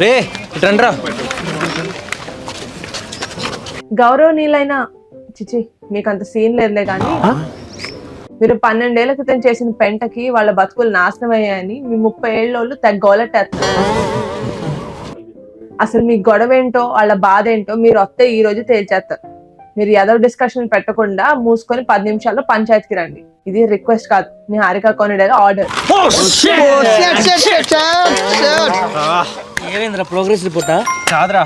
రే ఇట్రండ్రా గౌరవనీయులైన చిచి మీకు అంత సీన్ లేదులే కానీ మీరు పన్నెండేళ్ళ క్రితం చేసిన పెంటకి వాళ్ళ బతుకులు నాశనం అయ్యాయని మీ ముప్పై ఏళ్ళోళ్ళు తెగ్గోలట్టేస్తున్నారు. అసలు మీ గొడవ ఏంటో వాళ్ళ బాధ ఏంటో మీరు వస్తే ఈ రోజు తేల్చేస్తారు. మీరు ఏదో డిస్కషన్ పెట్టకుండా మూసుకొని పది నిమిషాల్లో పంచాయతీకి రండి. ఇది రిక్వెస్ట్ కాదు. మీ హారిక కొనిడేగా ఆర్డర్ ఏమైందిరా ప్రోగ్రెస్ రిపోర్టా కాదురా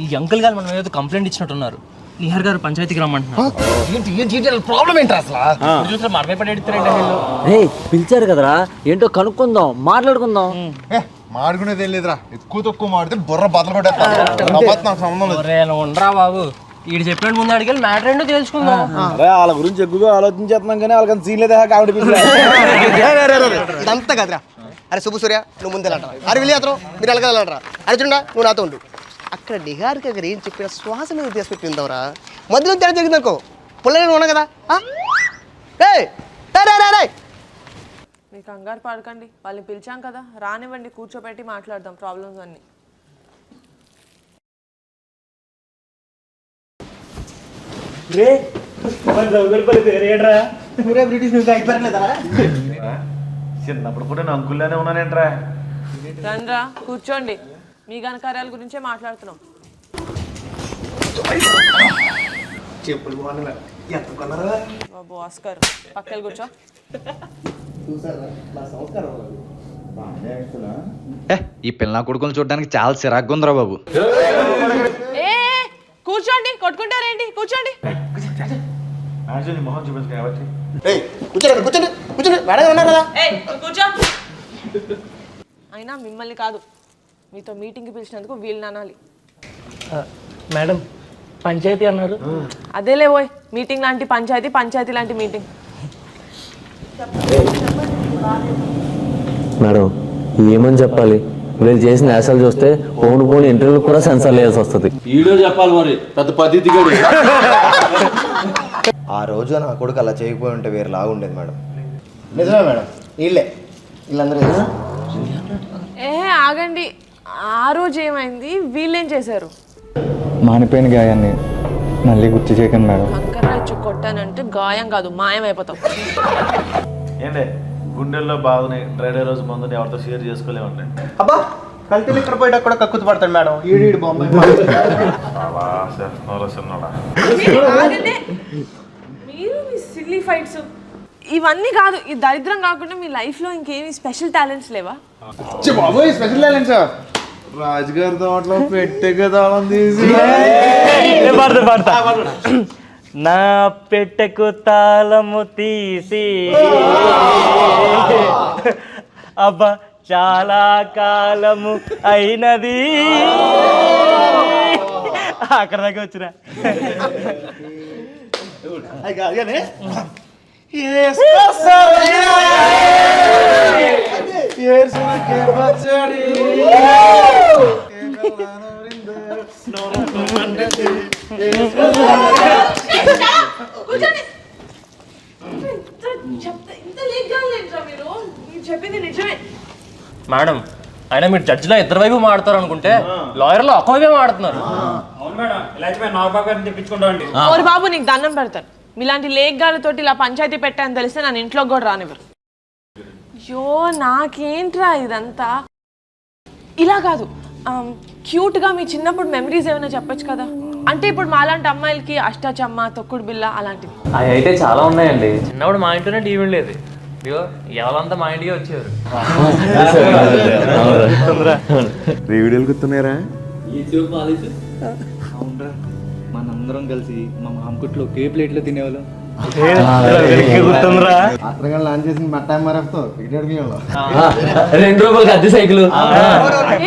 ఈ అంకుల్ గారు మనం ఏదో కంప్లైంట్ ఇచ్చినట్టున్నారు. నిహార్ గారు పంచాయతీకి రమ్మంటున్నారు. ప్రాబ్లం ఏంటి అసలు రే పిలిచారు కదరా? ఏంటో కనుక్కుందాం మాట్లాడుకుందాం. ఏ, మాడుకునేది ఏం లేదురా. ఎక్కువ తక్కువ మాడితే బుర్ర బద్దలు కొట్టేస్తా ఉండరా బాబు. వీడు చెప్పినట్టు ముందు అడిగి మ్యాటర్ ఏంటో తెలుసుకుందాం. అరే వాళ్ళ గురించి ఎక్కువగా ఆలోచించేస్తున్నాం కానీ వాళ్ళకి సీన్ లేదా కామెడీ ఇదంతా కదరా. అరే శుభ సూర్య నువ్వు ముందు వెళ్ళంటారా అరే వెళ్ళి అతను మీరు వెళ్ళగలంటారా అర్జునుడా నువ్వు నాతో ఉండు. అక్కడ నిహార్ దగ్గర ఏం చెప్పిన శ్వాస మీద తీసుపెట్టి ఉందవరా మధ్యలో తేడా జరిగింది అనుకో. పుల్లలు ఉన్నా కదా? ఆ? ఏయ్! రే, రే, రే, రే! మీ కంగారు పడకండి. వాళ్ళని పిలిచాం కదా. రానివ్వండి కూర్చోబెట్టి మాట్లాడదాం ప్రాబ్లమ్స్ అన్ని. చిన్నప్పుడు కూడా నేను అంకుల్లోనే ఉన్నానేంట్రా? రండ్రా కూర్చోండి. మీ ఘనకార్యాల గురించే మాట్లాడుతున్నాం. బాబు ఆస్కర్. పక్కన కూర్చో. ఈ పిల్ల కొడుకులు చూడడానికి చాలా చిరాగ్గా ఉందిరా బాబు. కొట్టుకుంటారేంటి? కూర్చోండి. యాక్చువల్లీ మొహం చూపించుకుని కాబట్టి. ఏయ్, కూర్చోండి అక్కడ, కూర్చోండి కూర్చోండి. మేడం ఉన్నారు కదా. కూర్చో. అయినా మిమ్మల్ని కాదు మీతో మీటింగ్కి పిలిచినందుకు వీళ్ళని అనాలి మేడం పంచాయతీ అన్నారు. అదేలే పోయ్ మీటింగ్ లాంటి పంచాయతీ పంచాయతీ లాంటి మీటింగ్. మేడం ఏమని చెప్పాలి? వీళ్ళు చేసిన యాసలు చూస్తే పోను పోని ఇంటర్వ్యూ కూడా సెన్సార్ వేయాల్సి వస్తుంది. వీడియో చెప్పాలి మరి. పెద్ద పద్ధతి ఆ రోజు నా కొడుకు అలా చేయకపోయి ఉంటే వేరే లాగా ఉండేది మేడం. నిజమే మేడం. వీళ్ళే. వీళ్ళందరూ ఏ ఆగండి. ఆ రోజు ఏమైంది? వీళ్ళేం చేశారు? మానిపోయిన గాయాన్ని మళ్ళీ గుర్తు చేయకండి మేడం. కొట్టానంటే గాయం కాదు మాయం అయిపోతాం ఏంటే గుండెల్లో బాధని డ్రైడే రోజు మందుని ఎవరితో షేర్ చేసుకోలేమండి అబ్బా కల్తీ ఇక్కడ పోయేటప్పుడు కూడా కక్కుతు పడతాడు మేడం ఈడు అలా చేస్తున్నారా చిన్నోడా. మీరు మీ సిల్లీ ఫైట్స్ ఇవన్నీ కాదు ఈ దరిద్రం కాకుండా మీ లైఫ్లో ఇంకేమి స్పెషల్ టాలెంట్స్ లేవా బాబోయ్ స్పెషల్ టాలెంట్ సార్ రాజుగారి తోటలో పెట్టే పాడతా నా పెట్టెకు తాళము తీసి అబ్బా చాలా కాలము అయినది అక్కడ దాకా వచ్చిన నిజమే మేడం అయినా మీరు జడ్జిలో ఇద్దరు వైపు మాడతారు అనుకుంటే లాయర్లో ఒక వైపే మాడుతున్నారు ఓరి బాబు నీకు దండం పెడతాను. మీలాంటి లేగ్గాలతోటి ఇలా పంచాయతీ పెట్టాను తెలిస్తే నన్ను ఇంట్లోకి కూడా రానివ్వరు. అయ్యో నాకేంట్రా ఇదంతా? ఇలా కాదు. ఆమ్, cute గా మీ చిన్నప్పుడు మెమరీస్ ఏమైనా చెప్పొచ్చు కదా? అంటే ఇప్పుడు మాలాంటి అమ్మాయిలకి అష్టాచమ్మ తొక్కుడు బిల్ల అలాంటివి. అవి అయితే చాలా ఉన్నాయండి. చిన్నప్పుడు మా ఇంట్లోనే టీవీ ఉండేది. ఇదిగో ఎవరంతా మా ఇంటికి వచ్చేవారు. వీడియోలు గుర్తున్నారా మనందరం కలిసి మా మామకుట్లో ఒకే ప్లేట్లో తినేవాళ్ళం. రెండు రూపాయలకి అద్దె సైకిల్.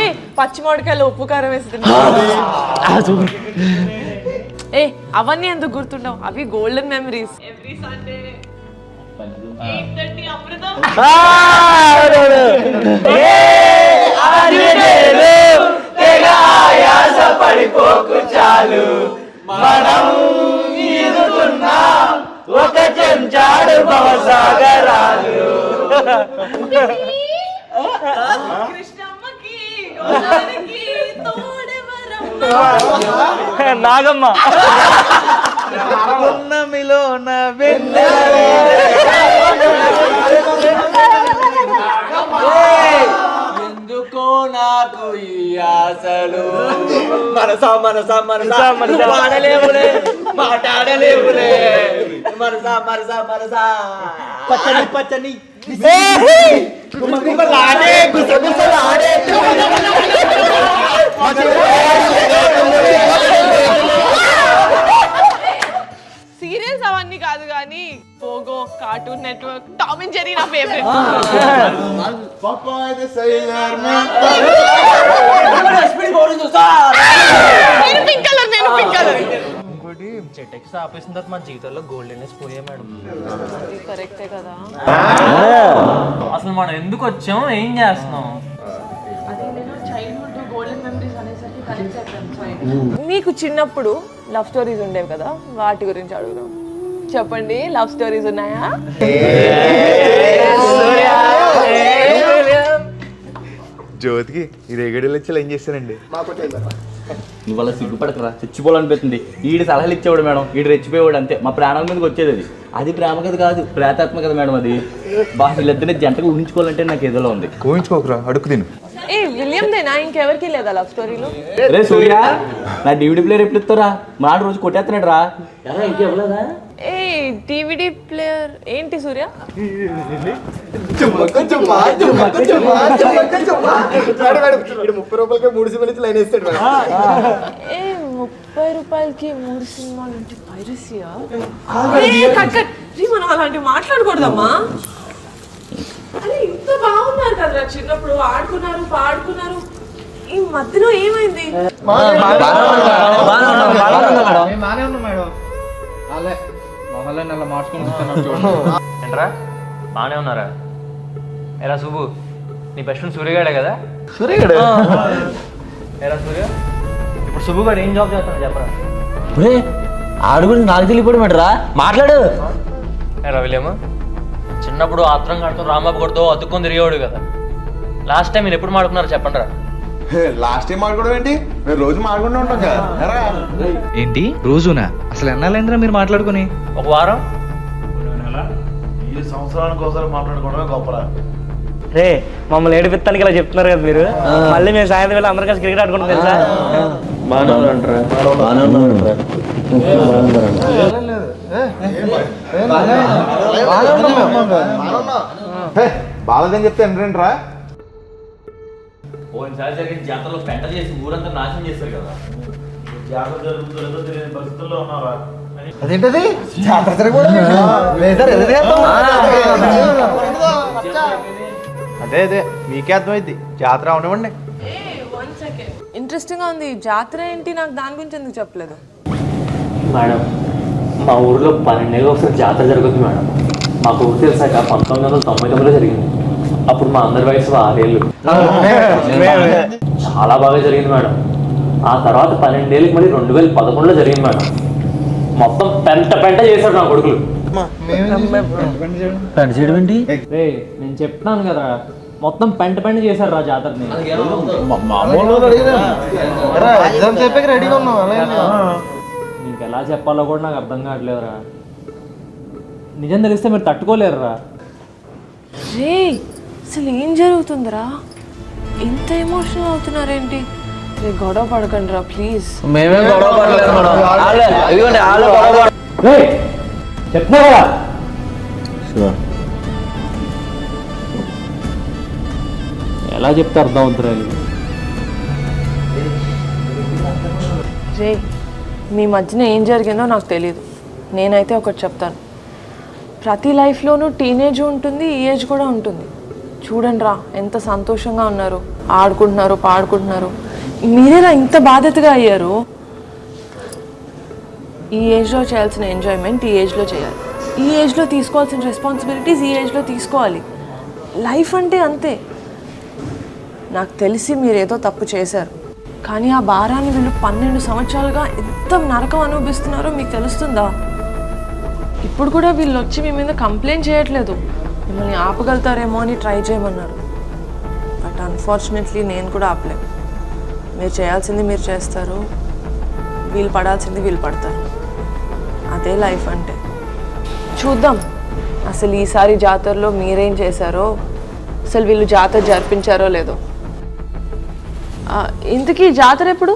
ఏ పచ్చి మామిడికాయలు ఉప్పు కారం వేసి తిన్నా. ఏ అవన్నీ ఎందుకు గుర్తుండవు? అవి golden memories every Sunday Amrutham కృష్ణమ్మకి గోదావరికి నాగమ్మ. ఎందుకో నాకు ఈ ఆశలు? మనసా మనసా మనసా. మనసా మాట్లాడలేవులే. మనసా మనసా మనసా పచ్చని పచ్చని. గుమగుమలాడే గుసగుసలాడే సీరియల్స్ అవన్నీ కాదు కానీ Pogo Cartoon Network Tom and Jerry నా ఫేవరెట్ నేను పింక్ కలర్ నేను పింక్ కలర్ ఇంకోటి చెట్ ఎక్స్ ఆపేసిన తర్వాత మన జీవితంలో గోల్డెన్ డేస్ పోయే మేడం. కరెక్టే కదా? అసలు మనం ఎందుకు వచ్చాం ఏం చేస్తున్నాం? మీకు చిన్నప్పుడు లవ్ స్టోరీస్ ఉండేవి కదా? వాటి గురించి అడుగుదాం. చెప్పండి లవ్ స్టోరీస్ ఉన్నాయా? జ్యోతికి రేగడిలో వచ్చి ఏం చేస్తానండి నువ్వు అలా సిగ్గుపడకరా. చచ్చిపోవాలనిపిస్తుంది. ఈడు సలహాలు ఇచ్చేవాడు మేడం. ఈడు రెచ్చిపోయేవాడు అంతే. మా ప్రాణాల మీదకి వచ్చేది అది. అది ప్రేమ కథ కాదు. ప్రేతాత్మ కథ మేడం అది. బా వీళ్ళిద్దరిని జంటగా ఊహించుకోవాలంటే నాకు ఏదోలో ఉంది. కోయించుకోకరా అడుగు తిను. ఏ విలియం దేనా ఇంకెవరికి లేదా లవ్ స్టోరీలు? రే సూర్య నా డివిడి ప్లేయర్ ఎప్పుడు ఇస్తారా మా రోజు కొట్టేస్తున్నాడు రా ఏ డివిడి ప్లేయర్ ఏంటి సూర్య ముప్పై రూపాయలకి మూడు లైన్ వేస్తాడు ఏ ముప్పై రూపాయలకి మూడు సినిమాలు అంటే పైరసీయా కట్ మనం అలాంటివి మాట్లాడకూడదమ్మా అరే ఇంత బాగున్నారు కదరా చిన్నప్పుడు ఆడుకున్నారు పాడుకున్నారు ఈ మధ్యలో ఏమైంది ఏంట్రా? బాగానే ఉన్నారా? ఎరా సుబ్బు నీ బెస్ట్ ఫ్రెండ్ సూర్యగాడే కదా? సూర్యగడ? ఎరా సూర్య? ఇప్పుడు సుబ్బు గారు ఏం జాబ్ చేస్తాడు చెప్పరా? ఒరే ఆడు గురించి నాకు తెలియపోవడం రా మాట్లాడు. ఎరా విలియమ్ చిన్నప్పుడు ఆత్రం కడుతూ రాంబాబు కొడుతూ అతుక్కొని తిరిగేవాడు కదా. లాస్ట్ టైం మీరు ఎప్పుడు మాడుకున్నారు చెప్పండి రా లాస్ట్ టైం మాట్లాడడం ఏంటి మేము రోజు మాట్లాడుకుంటూ ఉంటాం కదా ఎరా ఏంటి రోజునా అసలు ఎన్నాళ్ళైందిరా మీరు మాట్లాడుకుని ఒక వారం ఈ సంవత్సరానికి ఒకసారి మాట్లాడుకోవడమే గొప్పరా రే మమ్మల్ని ఏడిపిస్తానికి ఇలా చెప్తున్నారు కదా మీరు మళ్ళీ మేము సాయంత్రం వేళ అందరం కలిసి క్రికెట్ ఆడుకుంటాం తెలుసా బాగాలేదని చెప్తే ఏంటంట్రా ఓసారి జరిగిన జాతరలో పెంట చేసి ఊరంతా నాశనం చేస్తారు కదా. జాగ్రత్త జరుగుతుందో తెలియని పరిస్థితుల్లో ఉన్నారా అదేంటది? జాతర అదే అదే. మీకే అర్థమైంది జాతర అవనివ్వండి. ఇంట్రెస్టింగ్ ఉంది. జాతర ఏంటి? నాకు దాని గురించి ఎందుకు చెప్పలేదు? మేడం మా ఊర్లో పన్నెండేళ్ళు ఒకసారి జాతర జరుగుతుంది మేడం. మాకు ఊరు తెలిసాక పంతొమ్మిది వందల తొంభై తొమ్మిదిలో జరిగింది. అప్పుడు మా అందరి వయసు ఆరేళ్ళు. చాలా బాగా జరిగింది మేడం. ఆ తర్వాత పన్నెండేళ్ళకి మళ్ళీ రెండు వేల పదకొండులో జరిగింది మేడం. మొత్తం పెంట పెంట చేశాడు నా కొడుకులు. నేను చెప్తాను కదా మొత్తం పెంట పెంట చేశారు రా జాతరని. నీకు ఎలా చెప్పాలో కూడా నాకు అర్థం కావట్లేదురా. నిజం తెలిస్తే మీరు తట్టుకోలేరురా. రే అసలు ఏం జరుగుతుందిరా? ఇంత ఎమోషనల్ అవుతున్నారేంటి? గొడవ పడకండి రా ప్లీజ్ మేమేం గొడవ పడలేదు చెప్తున్నా కదా ఎలా చెప్తే అర్థం అవుతురా రే మీ మధ్యన ఏం జరిగిందో నాకు తెలియదు నేనైతే ఒకటి చెప్తాను. ప్రతి లైఫ్లోనూ టీనేజ్ ఉంటుంది ఈ ఏజ్ కూడా ఉంటుంది. చూడండి రా ఎంత సంతోషంగా ఉన్నారు. ఆడుకుంటున్నారు పాడుకుంటున్నారు. మీరేలా ఇంత బాధ్యతగా అయ్యారు? ఈ ఏజ్లో చేయాల్సిన ఎంజాయ్మెంట్ ఈ ఏజ్లో చేయాలి. ఈ ఏజ్లో తీసుకోవాల్సిన రెస్పాన్సిబిలిటీస్ ఈ ఏజ్లో తీసుకోవాలి. లైఫ్ అంటే అంతే. నాకు తెలిసి మీరు ఏదో తప్పు చేశారు. కానీ ఆ భారాన్ని వీళ్ళు పన్నెండు సంవత్సరాలుగా ఎంత నరకం అనుభవిస్తున్నారో మీకు తెలుస్తుందా? ఇప్పుడు కూడా వీళ్ళు వచ్చి మీ మీద కంప్లైంట్ చేయట్లేదు. మిమ్మల్ని ఆపగలుగుతారేమో అని ట్రై చేయమన్నారు. బట్ అన్ఫార్చునేట్లీ నేను కూడా ఆపలేను మీరు చేయాల్సింది మీరు చేస్తారు. వీళ్ళు పడాల్సింది వీళ్ళు పడతారు. అదే లైఫ్ అంటే. చూద్దాం. అసలు ఈసారి జాతరలో మీరేం చేశారో? అసలు వీళ్ళు జాతర జరిపించారో లేదో. ఇంతకీ జాతర ఎప్పుడు?